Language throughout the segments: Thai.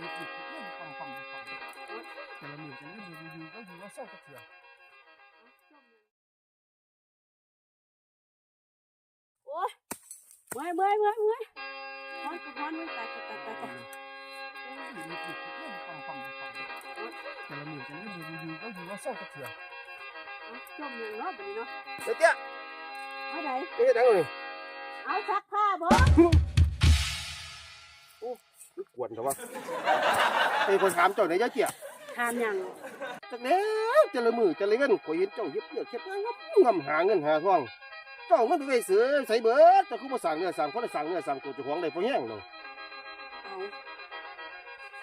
มีผิดเรื่องฟังฟังฟังแต่ละหมื่นจะไม่ดูดีๆก็อยู่ว่าเศร้าจะเถื่อโอ้ยเมื่อยเมื่อยเมื่อยเมื่อยฮอนก็ฮอนเมื่อยตายตายตายตายตายมีผิดเรื่องฟังฟังฟังแต่ละหมื่นจะไม่ดูดีๆก็อยู่ว่าเศร้าจะเถื่อเอาจมอย่างเนาะบัดนี้เนาะเดี๋ยวเจ้าเอาไหนเอ๊ะดังเลยเอาซักผ้าบ่ กวนแต่ว่าไอ้คนถามเจ้าไหนยายเจี๊ยทานหยังจากแล้วจะละมือจะละเว้นข่อยเห็นเจ้าเฮ็ดเยอะเฮ็ดงามงามหาเงินหาทองเจ้ามันไปเสือใส่เบิดเจ้าคือบ่สั่งเนื้อสั่งคนสั่งเนื้อสั่งตัวเจ้าของได้บ่แห้งเนาะเอา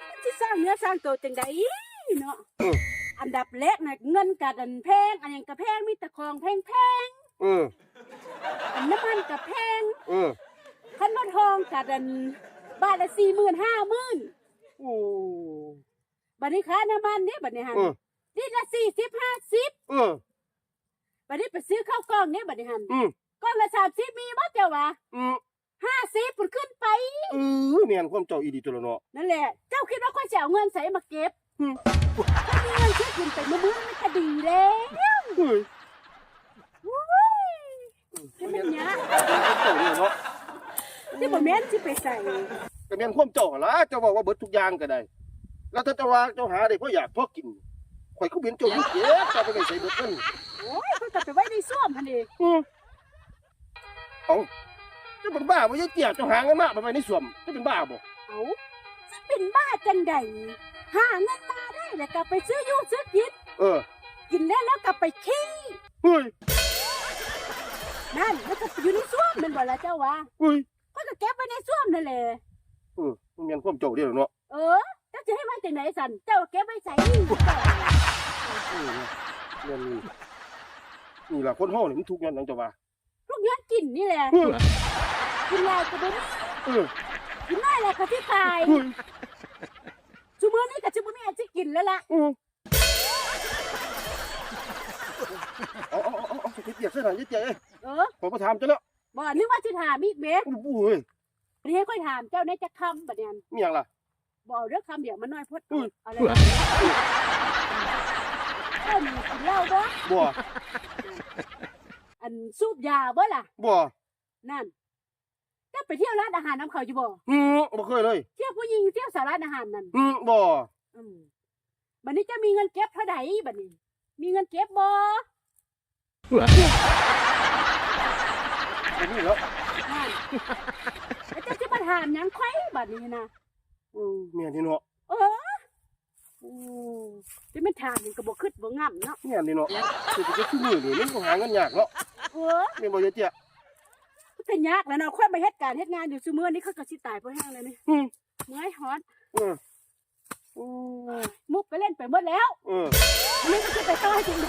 มันสิสร้างเนื้อสร้างตัวจังไดเนาะอันดับแรกน่ะเงินกัดอันแพงอันหยังก็แพงมีแต่ของแพงแพงเออๆอันน้ำมันก็แพงเออคันรถทองกัดอัน บาทละสี่หมื่นห้าหมื่นโอ้ บัดนี้ค่าน้ำมันเนี่ยบัดนี้หันเออลิตรละสี่สิบห้าสิบเออ บัดนี้ไปซื้อข้าวกล้องเนี่ยบัดนี้หันอืมกล้องละสามสิบมีบ่เจ้าวะอืมห้าสิบปุ่นขึ้นไป เออแม่นความเจ้าอีดีตัวละเนาะ นั่นแหละ เจ้าคิดว่าค่อยจะเอาเงินใส่มาเก็บอืม ถ้ามีเงินซื้อกินไปมื้อๆมันก็ดีแล้วเฮ้ยอุ้ยจะเป็นหยังความเจ้าเนี่ยเนาะที่บ่แม่นสิไปใส่ ก็แม่นความเจ้าหั่นล่ะเจ้าบอกว่าเบิดทุกอย่างก็ได้ แล้วถ้าเจ้าว่าเจ้าหาได้เพราะอยากพอกินข่อยก็เห็นเจ้าอยู่เก็บเจ้าไปไว้ใส่เบิดเงินโอ้ยเขาจะไปไว้ในส้วมหั่นดิอืมเอ้าเจ้าเป็นบ้าบ่ยายเจี๊ยเจ้าหาเงินมาไปไว้ในสวมเจ้าเป็นบ้าบ่เอาสิเป็นบ้าจังใดหาเงินมาได้แล้วก็ไปซื้ออยู่ซื้อกินเออกินแล้วแล้วก็ไปขี้เฮ้ยนั่นแล้วก็ไปอยู่ในส้วมนั่นบ่ล่ะเจ้าวะเฮ้ยเขาก็เก็บไว้ในส้วมนั่นแหละเออมันแม่นความเจ้าเด้อเนาะเออเจ้าจะให้มาจากไหนสันเจ้าเก็บไว้ใส่เออแม่นนี่นี่ล่ะคนเฮานี่มันทุกข์ย้อนหยังเจ้าว่าลูกย้อนกินนี่แหละเออกินลายก็บ่ได้เออกินน้อยแหละก็ที่ตายเฮ้ยซุมื้อนี้ก็สิบ่มีอันสิกินแล้วล่ะเออเอาเอาเอาเอาเอาสิเจี๊ยบซะหน่อยยายเจี๊ยเอ้ยเออผมก็ถามเจ้าแล้วบ่นึกว่าสิถามอีกเบ้โอ้โหเฮ้ยนี่ให้ค่อยถามเจ้าในจักคำบัดนี้มีหยังล่ะบ่เรื่องคำเดียวมันน้อยพดอุ้ยเอะไรเจ้ามีกินเหล้าบ่บ่อันสูบยาบ่ล่ะบ่นั่นเจ้าไปเที่ยวร้านอาหารน้ำเขาอยู่บ่อืมบ่เคยเลย เที่ยวผู้หญิงเที่ยวสาร้านอาหารนั่นอืมบ่อืมบัดนี้เจะมีเงินเก็บเท่าใดบัดนี้ มีเงินเก็บบ่บ่มีแล้ว นั่นแล้วเจ้าจะมาถามหยังไข่บัดนี้นะอืมแม่นที่เนาะเอออือจะไม่ถามหยังก็บ่คิดบ่ง่ำเนาะแม่นที่เนาะสิจะคือมือนี่มันก็หาเงินยากเนาะเออแม่นบ่ยายเจี๊ยมันก็ยากแล้วเนาะค่อยมาเฮ็ดการเฮ็ดงานอยู่ซุมื้อนี้เขาก็สิตายเพราะแห้งเลยนี่อืมเมื่อยฮอดเอออืมมุกไปเล่นไปหมดแล้วเอออันนี้ก็สิไปต่อให้ถึงได